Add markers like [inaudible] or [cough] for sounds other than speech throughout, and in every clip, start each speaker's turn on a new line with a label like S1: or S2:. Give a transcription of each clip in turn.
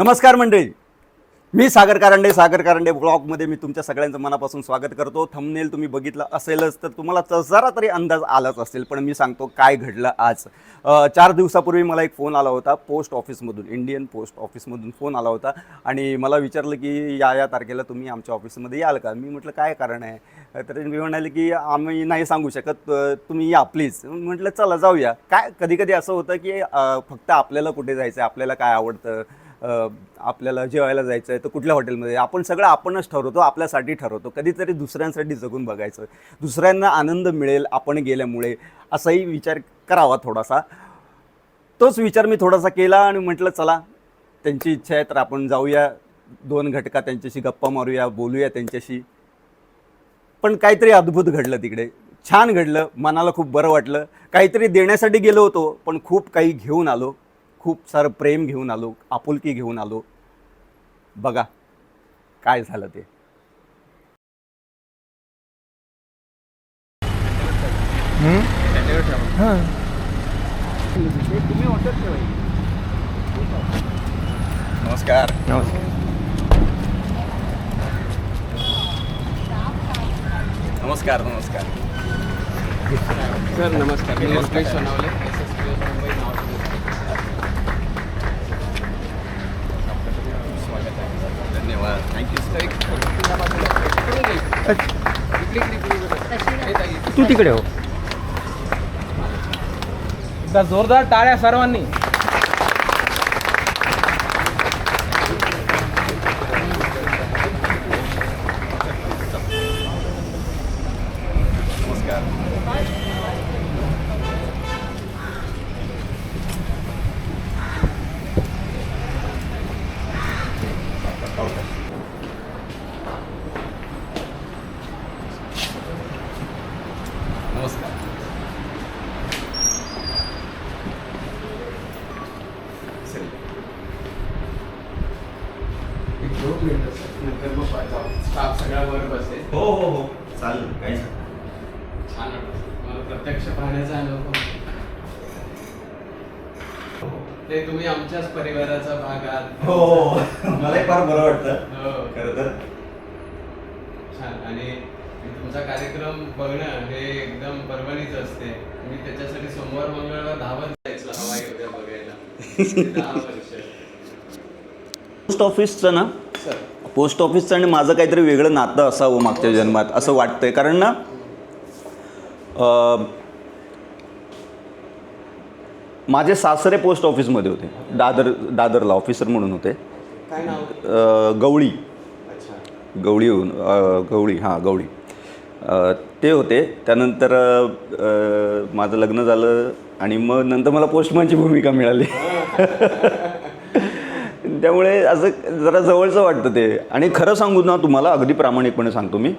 S1: नमस्कार मंडळी. मी सागर कारंडे सागर कारंडे ब्लॉगमध्ये मी तुमच्या सगळ्यांचं मनापासून स्वागत करतो. थंबनेल तुम्ही बघितलं असेलच तर तुम्हाला जरा तरी अंदाज आलाच असेल पण मी सांगतो काय घडलं आज. चार दिवसापूर्वी मला एक फोन आला होता पोस्ट ऑफिसमधून इंडियन पोस्ट ऑफिसमधून फोन आला होता. आणि मला विचारलं की या या तारखेला तुम्ही आमच्या ऑफिसमध्ये याल का? मी म्हटलं काय कारण आहे? तर मी म्हणाले की आम्ही नाही सांगू शकत तुम्ही या प्लीज म्हटलं चला जाऊया. काय कधी कधी असं होतं की फक्त आपल्याला कुठे जायचं आहे आपल्याला काय आवडतं? आपल्याला जेवायला जायचं आहे तर कुठल्या हॉटेलमध्ये? आपण सगळं आपणच ठरवतो आपल्यासाठी ठरवतो. कधीतरी दुसऱ्यांसाठी जगून बघायचं. दुसऱ्यांना आनंद मिळेल आपण गेल्यामुळे असाही विचार करावा थोडासा. तोच विचार मी थोडासा केला आणि म्हटलं चला त्यांची इच्छा आहे तर आपण जाऊया. दोन घटका त्यांच्याशी गप्पा मारूया बोलूया त्यांच्याशी. पण काहीतरी अद्भुत घडलं तिकडे. छान घडलं मनाला खूप बरं वाटलं. काहीतरी देण्यासाठी गेलो होतो पण खूप काही घेऊन आलो. खूप सारं प्रेम घेऊन आलो आपुलकी घेऊन आलो. बघा काय झालं ते. नमस्कार. नमस्कार. नमस्कार
S2: सर नमस्कार. मी Lokesh Sonawale. S S P Mumbai north
S1: स्वागत आहे धन्यवाद थँक्यू
S2: तर एक पुन्हा बाजूला इकडून ये. इकडे इकडे इकडे इकडे. हे ताई.
S3: तू तिकडे हो. एकदा जोरदार टाळ्या सर्वांनी
S1: नमस्कार नमस्कार
S2: एक दोन मिनिटं सर. नंतर मग जाऊ. स्टाफ सगळा वर बसेल
S1: हो हो हो चालेल काही
S2: छान वाटतं मला प्रत्यक्ष पाहण्याचा अनुभव ते तुम्ही आमच्याच परिवाराचा भाग आहात
S1: हो मलाही फार बरं वाटतं.
S2: हो.
S1: खरं तर.
S2: छान. आणि तुमचा कार्यक्रम बघणं हे एकदम परभणीच असते. मी त्याच्यासाठी सोमवार मंगळवार धावत जायचं हवाई उद्या बघायला. दहा वर्ष.
S1: पोस्ट ऑफिसचं ना?
S2: सर
S1: पोस्ट ऑफिसचं आणि माझं काहीतरी वेगळं नातं असावं मागच्या जन्मात असं वाटतंय. कारण ना अं, माझे सासरे पोस्ट ऑफिसमध्ये होते. दादर दादरला ऑफिसर म्हणून होते.
S2: काय नाव?
S1: अं, गवळी. गवळी गवळी हां गवळी. ते होते. त्यानंतर माझं लग्न झालं आणि मग नंतर मला पोस्टमॅनची भूमिका मिळाली. [laughs] त्यामुळे असं जरा जवळचं वाटतं ते. आणि खरं सांगू ना तुम्हाला अगदी प्रामाणिकपणे सांगतो मी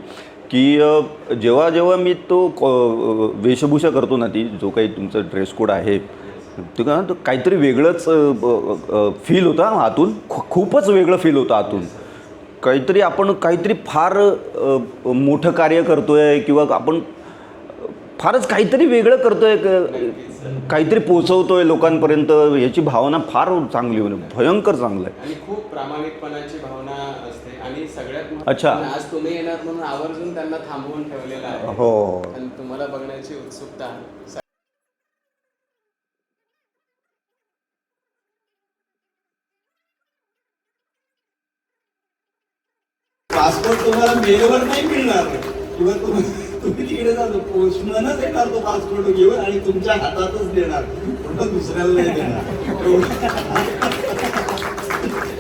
S1: की जेव्हा जेव्हा मी तो वेशभूषा करतो ना ती जो काही तुमचं ड्रेस कोड आहे तो का तो काहीतरी वेगळंच फील होतं आतून. खूपच वेगळं फील होतं आतून. काहीतरी आपण काहीतरी फार मोठं कार्य करतोय किंवा आपण फारच काहीतरी वेगळं करतोय क- काहीतरी पोचवतोय लोकांपर्यंत याची भावना फार चांगली होणे भयंकर चांगलं आहे.
S2: खूप प्रामाणिकपणाची भावना असते आणि सगळ्यात
S1: अच्छा.
S2: महत्त्वाचं, आज तुम्ही येणार म्हणून आवर्जून त्यांना थांबवून ठेवलेलं आहे.
S1: हो.
S2: तुम्हाला बघण्याची उत्सुकता
S4: पासपोर्ट तुम्हाला मेलवर नाही मिळणार. किंवा तुम्ही तिकडे जातो. पोस्टमनच येणार तो पासपोर्ट घेऊन आणि तुमच्या हातातच देणार. म्हणून दुसऱ्याला नाही देणार.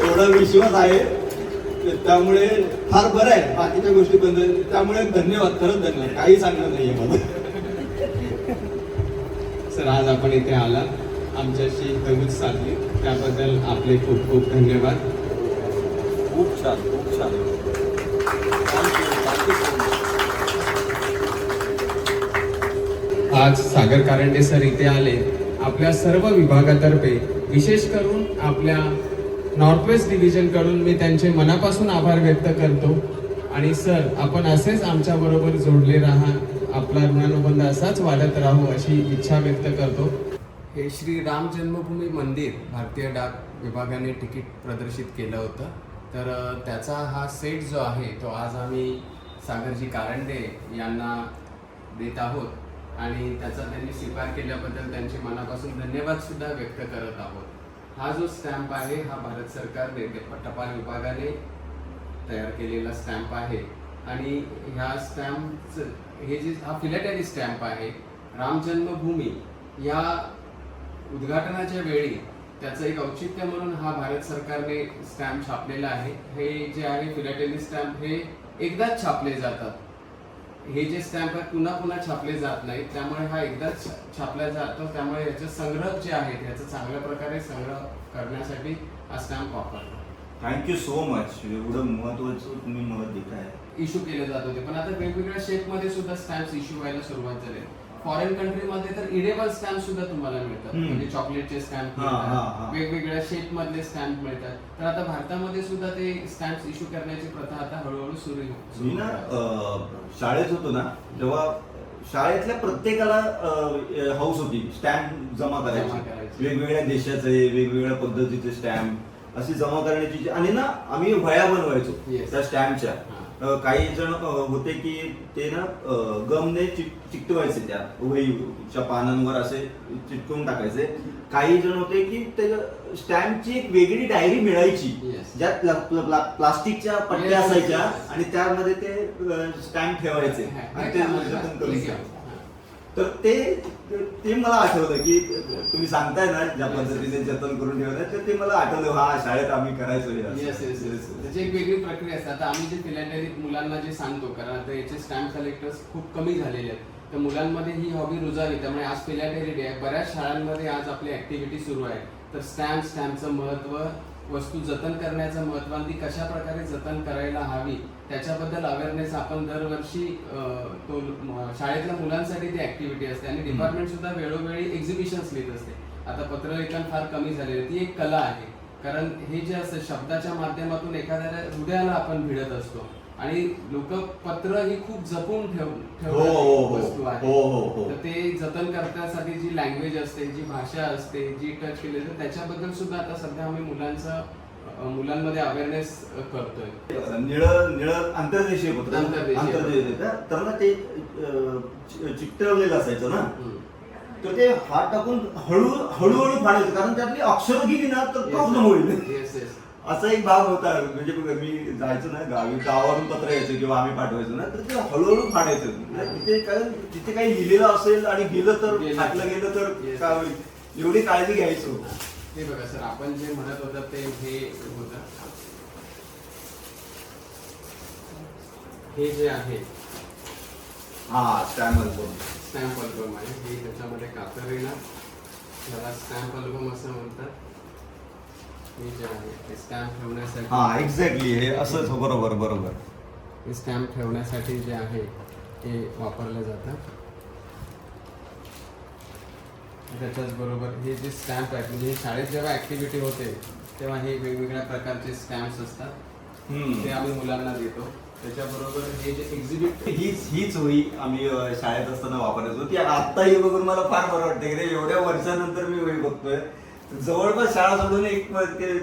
S4: एवढा- विश्वास आहे. तर त्यामुळे फार बरं आहे. बाकीच्या गोष्टी बंद त्यामुळे धन्यवाद. खरंच धन्यवाद. काही सांगणं नाहीये मला.
S2: सर आज आपण इथे आला आमच्याशी दगूच साधली. त्याबद्दल आपले खूप खूप धन्यवाद.
S1: खूप छान खूप छान.
S2: आज सागर कारंडे सर इथे आले. आपल्या सर्व विभागातर्फे विशेष करून आपल्या नॉर्थ वेस्ट डिव्हिजनकडून मी त्यांचे मनापासून आभार व्यक्त करतो. आणि सर आपण असेच आमच्याबरोबर जोडले राहा. आपला ऋणानुबंध असाच वाढत राहू अशी इच्छा व्यक्त करतो. हे श्री राम जन्मभूमी मंदिर भारतीय डाक विभागाने तिकीट प्रदर्शित केलं होतं. तर त्याचा हा सेट जो आहे तो आज आम्ही सागरजी कारंडे यांना देत आहोत. आणि त्याचा त्यांनी स्वीकार केल्याबद्दल त्यांचे मनापासून धन्यवादसुद्धा व्यक्त करत आहोत. हा जो स्टॅम्प आहे हा भारत सरकारने टपाल विभागाने तयार केलेला स्टॅम्प आहे. आणि ह्या स्टॅम्पचं हे जे हा फिलेटरी स्टॅम्प आहे राम जन्मभूमी या उद्घाटनाच्या वेळी त्याचं एक औचित्य म्हणून हा भारत सरकारने स्टॅम्प छापलेला आहे. हे जे आहे फिलाटेली स्टॅम्प हे एकदाच छापले जातात. हे जे स्टॅम्प आहेत पुन्हा पुन्हा छापले जात नाहीत. त्यामुळे हा एकदाच छापला जातो. त्यामुळे याचे संग्रह जे आहेत याचा चांगल्या प्रकारे संग्रह करण्यासाठी हा स्टॅम्प वापरतो.
S1: थँक्यू सो मच एवढं महत्वाचं तुम्ही मला देताय.
S2: इश्यू केले जात होते. पण आता वेगवेगळ्या शेपमध्ये सुद्धा स्टॅम्प्स इश्यू व्हायला सुरुवात झाली. फॉरेन कंट्रीमध्ये तर इडेबल स्टॅम्प सुद्धा तुम्हाला मिळतात
S1: हम्म.
S2: म्हणजे चॉकलेटचे स्टॅम्प
S1: हा, हा, हा.
S2: वेगवेगळ्या शेप मधले स्टॅम्प मिळतात तर आता भारतामध्ये सुद्धा ते स्टॅम्प इश्यू करण्याची प्रथा आता हळूहळू सुरू
S1: मी ना
S2: होत.
S1: अं, शाळेत होतो ना तेव्हा शाळेतल्या प्रत्येकाला हाऊस होती स्टॅम्प जमा
S2: जमा
S1: करायची
S2: करायची.
S1: वेगवेगळ्या देशाचे वेगवेगळ्या पद्धतीचे स्टॅम्प अशी जमा करण्याची जी- आणि ना आम्ही वह्या बनवायचो
S2: Yes.
S1: त्या स्टॅम्पच्या काही जण होते की ते ना गमने चिक- चिकटवायचे त्या वहीच्या पानांवर असे चिटकवून टाकायचे. काही जण होते की ते स्टॅम्पची एक वेगळी डायरी मिळायची. ज्यात प्ला- प्ला- प्ला- प्लास्टिकच्या पट्ट्या असायच्या. आणि त्यामध्ये ते स्टॅम्प ठेवायचे. आणि ते तर ते ते मला आठवलं की तुम्ही सांगताय ना ज्या पद्धतीने जतन करून ठेवलं तर ते मला आठवलं हा शाळेत आम्ही करायचो असं.
S2: येस येस येस त्याची एक वेगळी प्रक्रिया असते. आता आम्ही जे फिलॅटेली मुलांना जे सांगतो कारण आता याचे स्टॅम्प कलेक्टर्स खूप कमी झालेले आहेत. तर मुलांमध्ये ही हॉबी रुजावी त्यामुळे आज फिलॅटेली डे आहे. बऱ्याच शाळांमध्ये आज आपली ऍक्टिव्हिटी सुरू आहे. तर स्टॅम्प स्टॅम्पचं महत्त्व वस्तू जतन करण्याचं महत्त्व आणि ती कशा प्रकारे जतन करायला हवी त्याच्याबद्दल अवेअरनेस आपण दरवर्षी तो शाळेतल्या मुलांसाठी ती ऍक्टिव्हिटी असते आणि डिपार्टमेंट सुद्धा वेळोवेळी एक्झिबिशन्स लिहित असते आता पत्रलेखन फार कमी झालेलं. ती एक कला आहे कारण हे जे असतं शब्दाच्या माध्यमातून एखाद्या हृदयाला आपण भिडत असतो आणि लोक पत्र ही खूप जपून ठेव
S1: हो, हो, हो.
S2: वस्तू आहे. तर ते जतन करण्यासाठी जी लँग्वेज असते जी भाषा असते जी टच केली जाते त्याच्याबद्दल सुद्धा आता सध्या आम्ही मुलांचं मुलांमध्ये अवेअरनेस करतोय.
S1: निळ निळ आंतरदेशीय पत्र.
S2: आंतरदेशीय?
S1: तर ना ते अं, चिकटवलेलं असायचं ना. तर ते हात टाकून हळू हळूहळू फाडायचं. कारण त्यातली अक्षर गेली ना तर प्रॉब्लेम होईल. असा एक भाग होता. म्हणजे बघा, मी जायचो ना गावी गावावरून पत्र यायचं किंवा आम्ही पाठवायचो ना तर ते हळूहळू फाडायचं. म्हणजे तिथे काय तिथे काही लिहिलेलं असेल आणि गेलं तर
S2: गेलं.
S1: फाटलं गेलं तर
S2: Yes.
S1: काय होईल? एवढी काळजी घ्यायचो.
S2: हे बघा सर आपण जे म्हणत होता ते हे होतं. हे जे आहे
S1: हा स्टॅम्प अल्बम
S2: स्टॅम्प अल्बम आहे. हे त्याच्यामध्ये कातर येणार. त्याला स्टॅम्प अल्बम असं म्हणतात. हे जे आहे ते स्टॅम्प ठेवण्यासाठी
S1: हा एक्झॅक्टली हे असंच बरोबर बरोबर.
S2: हे स्टॅम्प ठेवण्यासाठी जे आहे ते वापरलं जातं. त्याच्याच बरोबर हे जे स्टॅम्प आहेत म्हणजे हे शाळेत जेव्हा ऍक्टिव्हिटी होते तेव्हा हे वेगवेगळ्या प्रकारचे स्टॅम्प्स असतात.
S1: हम्म.
S2: ते आम्ही मुलांना देतो. त्याच्याबरोबर हे जे एक्झिबिट
S1: हीच हीच वही आम्ही शाळेत असताना वापरायचो ती आता ही बघून मला फार बरं वाटतं की रे एवढ्या वर्षानंतर मी वही बघतोय. जवळपास शाळा सोडून एक ते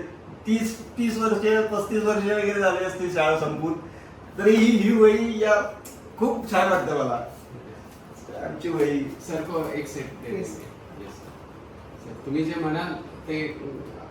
S1: तीस तीस वर्ष पस्तीस वर्ष वगैरे झाले असतील शाळा संपून. तरी ही ही वही या खूप छान वाटतं मला. आमची वही.
S2: सर को एक सेट दे
S5: Yes.
S2: Yes. Sir, तुम्ही जे म्हणाल ते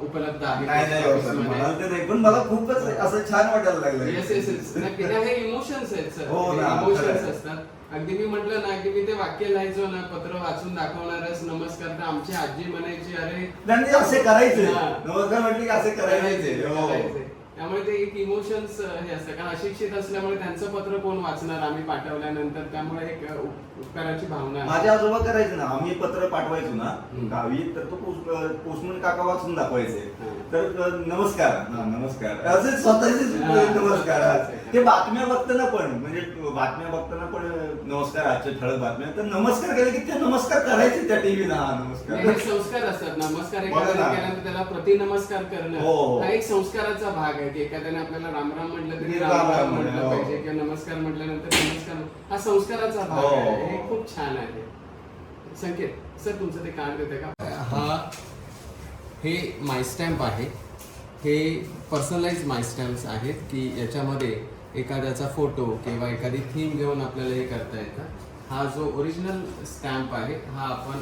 S2: उपलब्ध आहे.
S1: नाही नाही sir, म्हणाल ते नाही पण मला खूपच असं छान वाटायला लागलं.
S2: येस येस येस नक्की. नाही, हे इमोशन्स आहेत सर
S1: हो ना,
S2: इमोशन्स. असतात. अगदी मी म्हटलं ना की मी ते वाक्य लिहायचो ना पत्र वाचून दाखवणारच नमस्कार तर आमची आजी म्हणायची अरे
S1: असे करायचे.
S2: हा.
S1: नमस्कार म्हटले की असे करायचे. हो.
S2: करायचे. त्यामुळे ते एक इमोशन्स हे असतं कारण अशिक्षित असल्यामुळे त्यांचं पत्र कोण वाचणार आम्ही पाठवल्यानंतर त्यामुळे एक उपकाराची भावना आहे.
S1: माझे आजोबा करायचे ना आम्ही पत्र पाठवायचो ना. गावी तर तो पोस्टमन काका वाचून दाखवायचे. तर नमस्कार नमस्कार असे स्वतःचे. नमस्कार ते बातम्या बघताना पण म्हणजे बातम्या बघताना पण नमस्कार आजच्या ठळक बातम्या. तर नमस्कार केले की ते नमस्कार करायचे त्या टीव्हीला. हा नमस्कार.
S2: हे संस्कार असतात. नमस्कार
S1: बघा
S2: एखाद्याने
S1: ना.
S2: केल्यानंतर त्याला प्रतिनमस्कार करणं.
S1: हो, हो.
S2: हा एक संस्काराचा भाग आहे की एखाद्याने आपल्याला रामराम म्हटलं तरी राम
S1: राम
S2: राम
S1: राम
S2: म्हटलं
S1: म्हटलं, हो.
S2: पाहिजे किंवा नमस्कार म्हटल्यानंतर नमस्कार. हा संस्काराचा भाग
S1: हो,
S2: आहे.
S1: हो.
S2: हे खूप छान आहे. संकेत सर तुमचं ते कार्ड देते का? हा हे माय स्टॅम्प आहे. हे पर्सनलाइज माय स्टॅम्प्स आहेत की याच्यामध्ये एखाद्याचा फोटो किंवा एखादी थीम घेऊन आपल्याला हे करता येतं. हा जो ओरिजिनल स्टॅम्प आहे हा आपण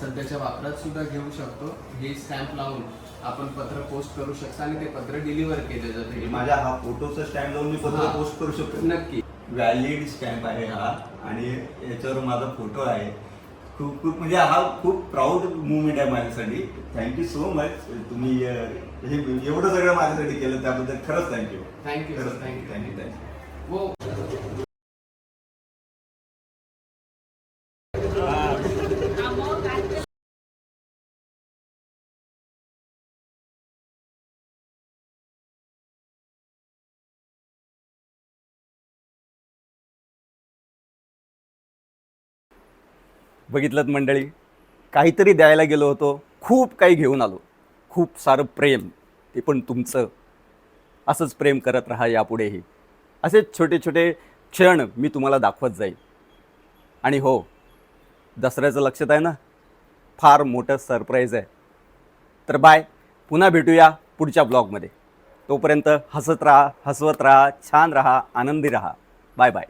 S2: सध्याच्या वापरात सुद्धा घेऊ शकतो. हे स्टॅम्प लावून आपण पत्र पोस्ट करू शकतो आणि ते पत्र डिलिव्हर केले जाते.
S1: माझ्या हा फोटोचा स्टॅम्प लावून मी पत्र. पोस्ट करू शकतो.
S2: नक्की.
S1: व्हॅलिड स्टॅम्प आहे हा. आणि याच्यावर माझा फोटो आहे. खूप खूप म्हणजे हा खूप प्राऊड मुवमेंट आहे माझ्यासाठी. थँक्यू सो मच तुम्ही हे एवढं सगळं माझ्यासाठी केलं त्याबद्दल खरंच थँक्यू
S2: थँक्यू
S1: खरंच
S2: thank you
S1: thank you thank you बघितलं मंडळी? काहीतरी द्यायला गेलो होतो. खूप काही घेऊन आलो. खूप सारं प्रेम ते पण तुमचं. असंच प्रेम करत राहा यापुढेही. असेच छोटे छोटे क्षण मी तुम्हाला दाखवत जाईल आणि हो दसऱ्याचं लक्षात आहे ना? फार मोठं सरप्राईज आहे. तर बाय पुन्हा भेटूया पुढच्या ब्लॉगमध्ये. तोपर्यंत हसत राहा हसवत राहा छान राहा आनंदी राहा. Bye bye.